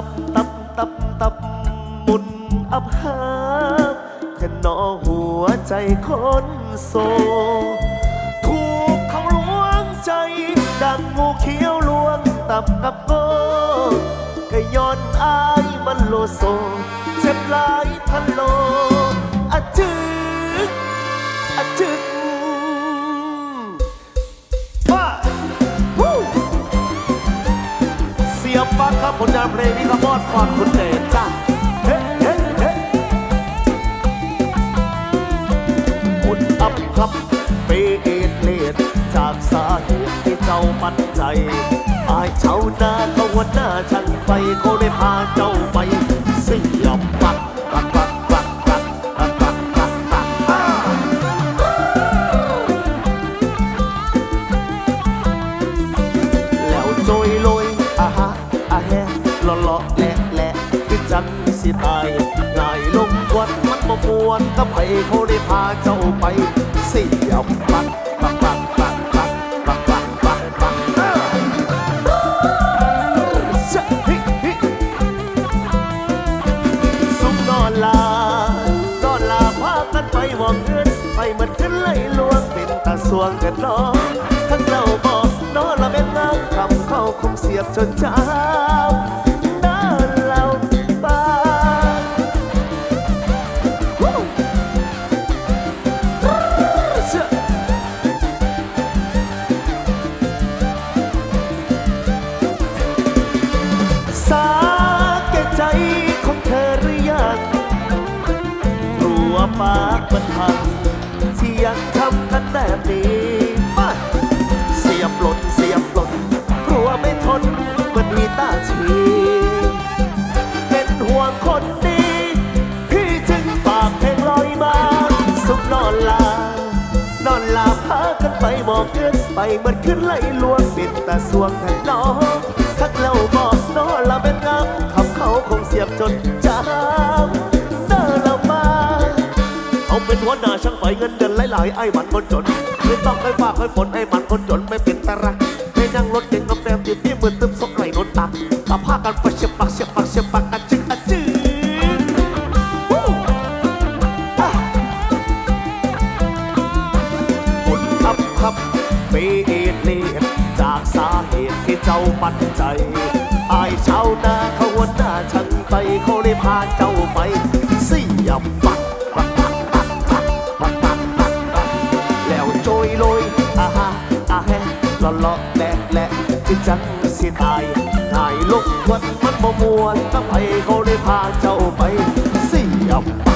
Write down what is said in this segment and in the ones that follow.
ตับตับตับตับมุนอับหาแค่นอหัวใจคนโซ ถูกเขาล้วงใจ ดังงูเขียวลวงตับกับโกก็ย้อนอายมันโลโซ เจ็บหลายพันโล ฟังครับผลงานเพลงนี้ก็มอดฟอนคุณเดชจ้าเฮ้เฮ้เฮ้อุดอับครับเปเอดเลดจากสาเหตุที่เจ้าปันใจอายชาวนาเขาหัวหน้าฉันไปเขาได้พาเจ้าไป สิตายง่ายลงวันมันบ่มวนก็ไปเขาได้พาเจ้าไปเสียบปักปักปักปักปักปักปักปักปักสุมนอนลานอนลาพากันไปวองเงินไปเหมือนกันเลยลวงเป็นตาสวงกันน้องทั้งเราบอกนอนละเป็นงามคำเข้าคงเสียบจนเช้ วไม่ทนมันมีตาชีเป็นห่วงคนดีพี่จึงฝากเพลงลอยมา สุขนอนลา นอนลาพากันไปมองเกินไปเมือนขึ้นไหลลวงปิดตาสวงกันน้องทักเล่าบอกนอนละเป็นงามคำเขาคงเสียบจนจาเดินละมาเอาเป็นหัวหน้าช่างไฟเงินเดือนหลายๆไอ้มันคนจนไม่ต้องไปฝากให้ฝนไอ้มันคนจนไม่เป็นตารัก นั่งรถเก่งกับแรมที่พี่มือตึมซกไหลนนตาตาพากันไปเสียบปากเสียบปากเสียบปากกันจึงอะจึงวู้อะผลอับครับเปเอดเลดจากสาเหตุที่เจ้าปันใจอายชาวนาเขาหัวหน้าช่างไปเขาได้พาเจ้าไปสียบปักปัก จังสิตายนายลกวันมันบ่มวนตั้งไปเขาได้พาเจ้าไปเสียบ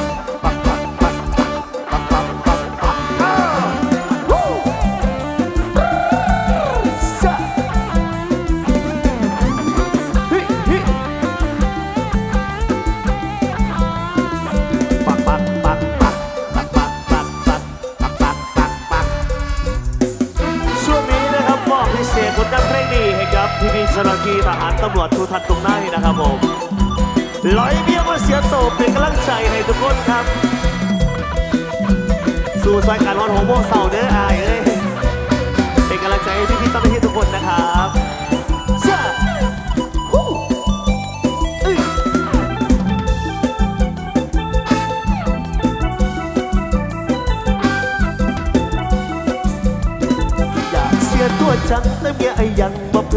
ตำรวจทุกท่านตรงหน้านะครับผมลอยเบี้ยมาเสียโตเป็นกำลังใจให้ทุกคนครับ สู่สายการวันหกโมงเสาร์เด้ออายเอ้ยเป็นกำลังใจให้พี่ๆเจ้าหน้าที่ทุกคนนะครับเอ้ยอยากเสียตัวจังแต่เมียไอ้ยังบ่เพ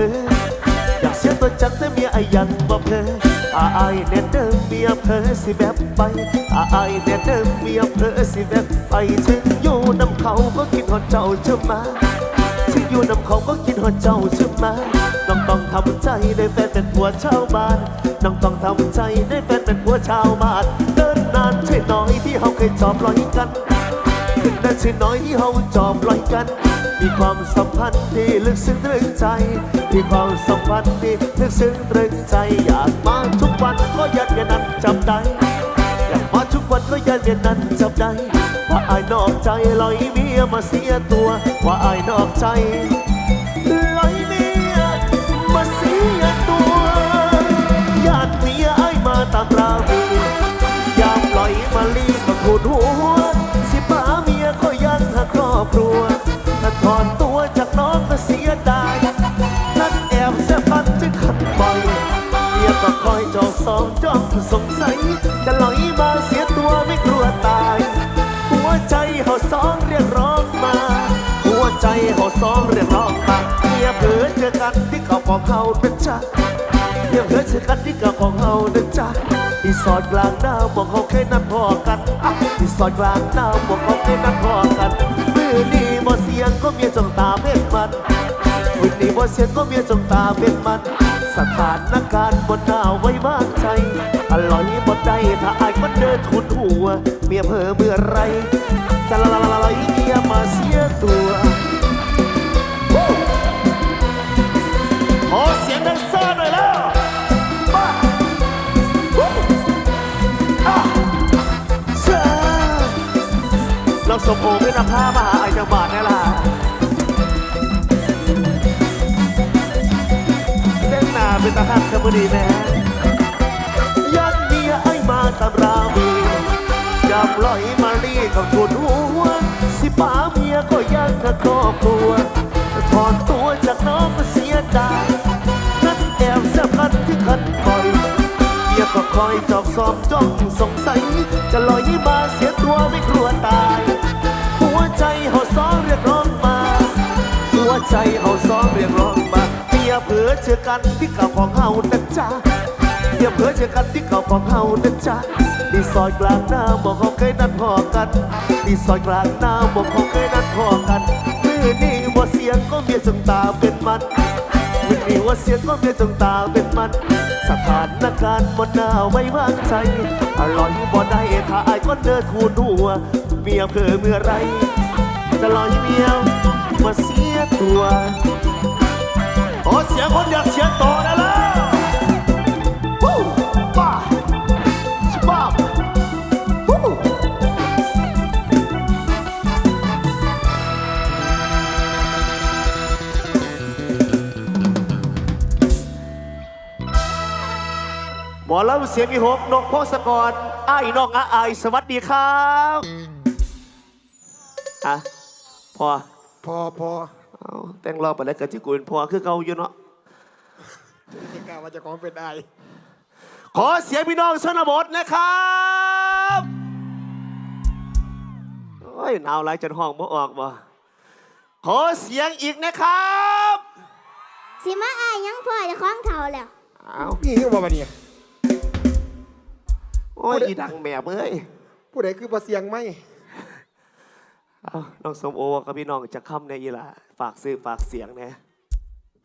ออยากเสียตัวจังแต่เมียไอ้ยังบ่เพออาไอายแน่เดิมเมียเพอสิแบบไปอาไอายแน่เดิมเมียเพอสิแบบไปถึงอยู่น้ำเขาก็คิดฮอดเจ้าจะมาถึงอยู่น้ำเขาก็คิดฮอดเจ้าใช่ไหมน้องต้องทำใจได้แฟนเป็นผัวชาวบ้านน้องต้องทำใจได้แฟนเป็นผัวชาวบ้านเดินนานใช่น้อยที่เขาเคยจอบลอยกันถึงนั้นใช่น้อยที่เขาจอบลอยกัน มีความสัมพันธ์ที่ลึกซึ้งตรึงใจ มีความสัมพันธ์ที่ลึกซึ้งตรึงใจอยากมาทุกวันก็ยันยันนั้นจำได้อยากมาทุกวันก็ยันยันนั้นจำได้ว่าอายนอกใจลอยเมียมาเสียตัวว่าอายนอกใจ กันที่เก่าของเขานะจ๊ะเมียเผือเจอกันที่เก่าของเขานะจ๊ะที่ซอยกลางหน้าบอกเขาแค่นั้นพอกันอะที่ซอยกลางหน้าบอกเขาแค่นั้นพอกันมือนี้บ่เสียงก็เมียจ้องตาเพ่งมันวันนี้ว่เสียงก็เมียจงตาเป็นมัน สถานการณ์บนหน้าไว้วางใจอร่อยบนใจถ้าอายมันเดินทุนหัว เมียเผลอเมื่อไรจะละละละละเมียมาเสีย สมโอไม่นำผ้ามหาไอ้จังบาทนี่ล่ะเล่นหนาเป็นตาหักขบดีแม่ยัดเมียไอ้มาตำรามีจับลอยมาลีกับทุนหัว สิป้าเมียก็ยังกับครอบครัวถอนตัวจากน้องก็เสียดายนั่นแอบแซบกันที่คันคอย เมียก็คอยจอบสอบจ้องสงสัย จะลอยมาเสียตัวไม่กลัวตาย หัวใจเขาสองเรียกร้องมา หัวใจเขาสองเรียกร้องมาเมียเผือเจอกันที่เก่าของเฮานะจ๊ะเมียเผือเจอกันที่เก่าของเฮานะจ๊ะที่ซอยกลางหน้าบอกเขาเคยนัดพอกันที่ซอยกลางหน้าบอกเขาเคยนัดพอกันมือนี้ว่าเสียงก็เมียจงตาเป็นมัน มือนี้ว่าเสียงก็เมียจงตาเป็นมัน สถานการณ์บนหน้าไว้วางใจอร่อยบ่ได้ถ้าอายก็เดินทูนหัว เมียเผือเมื่อไร จะลอยเมียวมาเสีย สียงมีหกนกโพสกรไอ้ายนกอาไอายสวัสดีครับอะพอพอพอเอาแต่งรอบไปแล้วเกิดที่กูเป็นพ่อคือเก่าอยู่เนาะที่กล่าวว่าเจะของเป็นไอายขอเสียงพี่น้องชนบทนะครับโอ้ยหนาวไรจนห้องบ่ออกบ่ขอเสียงอีกนะครับ สิมาอายยังพ่อจะคล้องเท่าแล้ว เอา นี่คือว่าบันนี้โอ้ยอีดังแม่เอ้ยผู้ใดคือประเสียงไหมเอาน้องสมโอกับพี่น้องจะค้ำในอีหล่ะฝากซื้อฝากเสียงนะ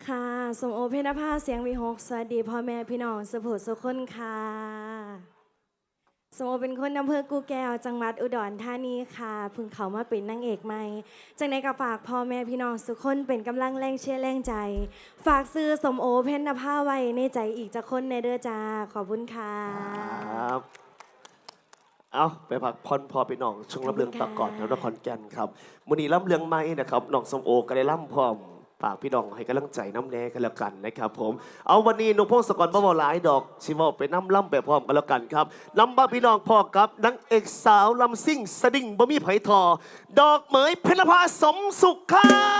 ค่ะสมโอเพญนภาเสียงวีหกสวัสดีพ่อแม่พี่น้องสุภูสุคนค่ะสมโอเป็นคนอำเภอกูแก้ว จังหวัดอุดรธานีค่ะเพิ่งเขามาเป็นนางเอกใหม่จังในกระฝากพ่อแม่พี่น้องสุกคนเป็นกำลังแรงเชียร์แรงใจ ฝากซื้อสมโอเพญนภาไว้ในใจอีกจะคนในเด้อจ้าขอบคุณค่ะครับ เอาไปพักผ่อนพอไปน้องช่วงลำเลืองตะก่อนแล้วนครแก่นครับมือนี้ลำเลืองไม่นะครับน้องสมโอก็ได้ล่ำพร้อมฝากพี่น้องให้กำลังใจน้ำแน่กันแล้วกันนะครับผม เอาวันนี้นุ่งพงศกรบ่าวหลายดอกชิเวาไปน้ำล่ำแบบพร้อมกันแล้วกันครับลำบ้าพี่น้องพ่อกับนางเอกสาวลำซิ่งสดิ่งบ่มีไผทอ ดอกเหมยเพญนภาสมสุขครับ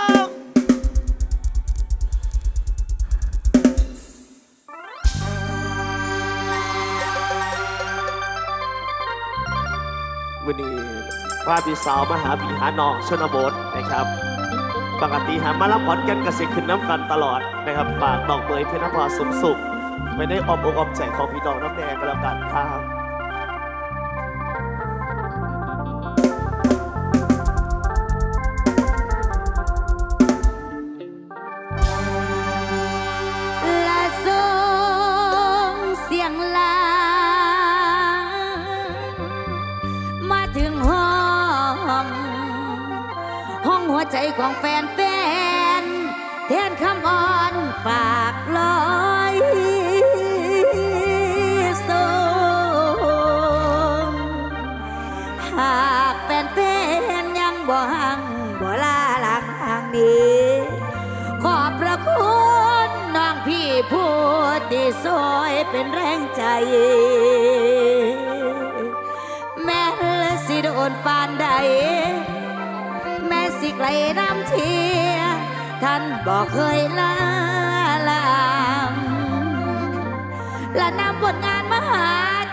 วันนี้ว่าพี่สาวมาหาพี่หาน้องชนบทนะครับ ปกติหามารับผอนกันกสิขึ้นน้ำกันตลอดนะครับฝากดอกเบยเพชรนภาสมสุขไม่ได้ออมอกออมใจของพี่น้องน้ำแดงก็แล้วกันครับ ใจของแฟนแฟนๆแทนคำอ่อนฝากลอยส่งหากแฟนเป็นยังบ่หังบ่ลาหลังทางนี้ ขอบพระคุณน้องพี่ผู้ที่ซอยเป็นแรงใจแม้สิโดนปานใด สิไกลน้ำเชียท่านบอกเคยลาลามและนำผลงานมาหา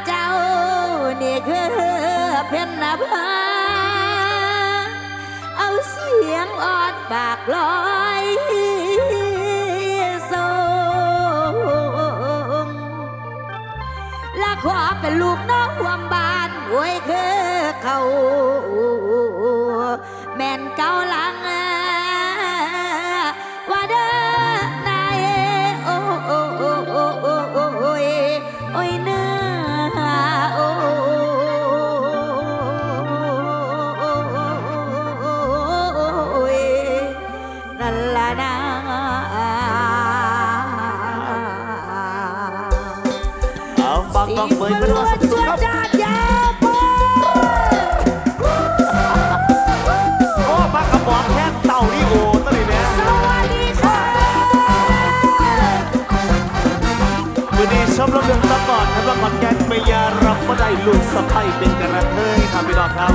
เจ้า นี่คือเพ็ญนภาเอาเสียงออดปากลอยส่งและขอเป็นลูกน้อง Sampai berasa cukup. Oh, Pak Kebon, kan tahu nih, oh, tadi ya. วันนี้ชมรมเดืงตะกอนครับลแกนเมยรับว่ได้ลูกสะใายเป็นกระเทยครับพี่น้องครับ